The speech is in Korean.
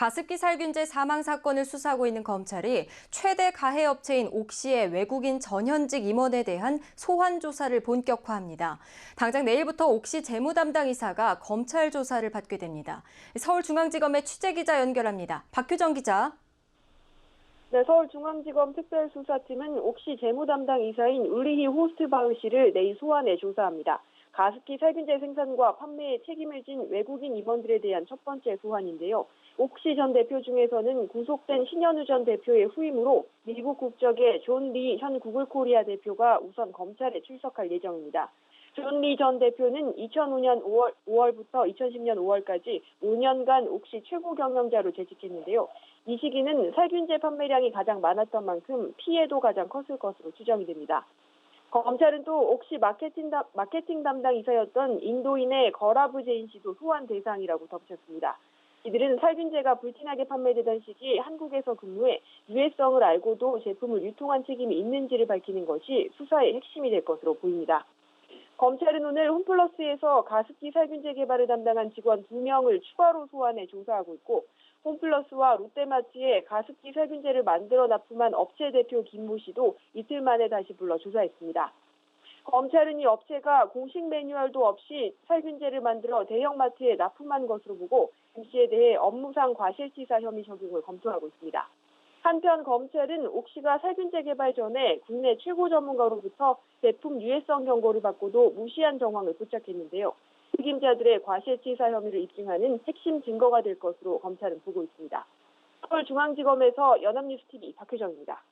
가습기 살균제 사망 사건을 수사하고 있는 검찰이 최대 가해 업체인 옥시의 외국인 전현직 임원에 대한 소환 조사를 본격화합니다. 당장 내일부터 옥시 재무 담당 이사가 검찰 조사를 받게 됩니다. 서울중앙지검의 취재 기자 연결합니다. 박효정 기자. 네, 서울중앙지검 특별수사팀은 옥시 재무 담당 이사인 울리히 호스트바흐 씨를 내일 소환해 조사합니다. 가습기 살균제 생산과 판매에 책임을 진 외국인 임원들에 대한 첫 번째 소환인데요. 옥시 전 대표 중에서는 구속된 신현우 전 대표의 후임으로 미국 국적의 존 리 현 구글 코리아 대표가 우선 검찰에 출석할 예정입니다. 존 리 전 대표는 2005년 5월, 5월부터 2010년 5월까지 5년간 옥시 최고 경영자로 재직했는데요. 이 시기는 살균제 판매량이 가장 많았던 만큼 피해도 가장 컸을 것으로 추정이 됩니다. 검찰은 또 옥시 마케팅, 담, 마케팅 담당 이사였던 인도인의 거라브 제인 씨도 소환 대상이라고 덧붙였습니다. 이들은 살균제가 불티나게 판매되던 시기 한국에서 근무해 유해성을 알고도 제품을 유통한 책임이 있는지를 밝히는 것이 수사의 핵심이 될 것으로 보입니다. 검찰은 오늘 홈플러스에서 가습기 살균제 개발을 담당한 직원 2명을 추가로 소환해 조사하고 있고 홈플러스와 롯데마트에 가습기 살균제를 만들어 납품한 업체 대표 김모 씨도 이틀 만에 다시 불러 조사했습니다. 검찰은 이 업체가 공식 매뉴얼도 없이 살균제를 만들어 대형마트에 납품한 것으로 보고 김 씨에 대해 업무상 과실치사 혐의 적용을 검토하고 있습니다. 한편 검찰은 옥시가 살균제 개발 전에 국내 최고 전문가로부터 제품 유해성 경고를 받고도 무시한 정황을 포착했는데요. 책임자들의 과실치사 혐의를 입증하는 핵심 증거가 될 것으로 검찰은 보고 있습니다. 서울중앙지검에서 연합뉴스TV 박효정입니다.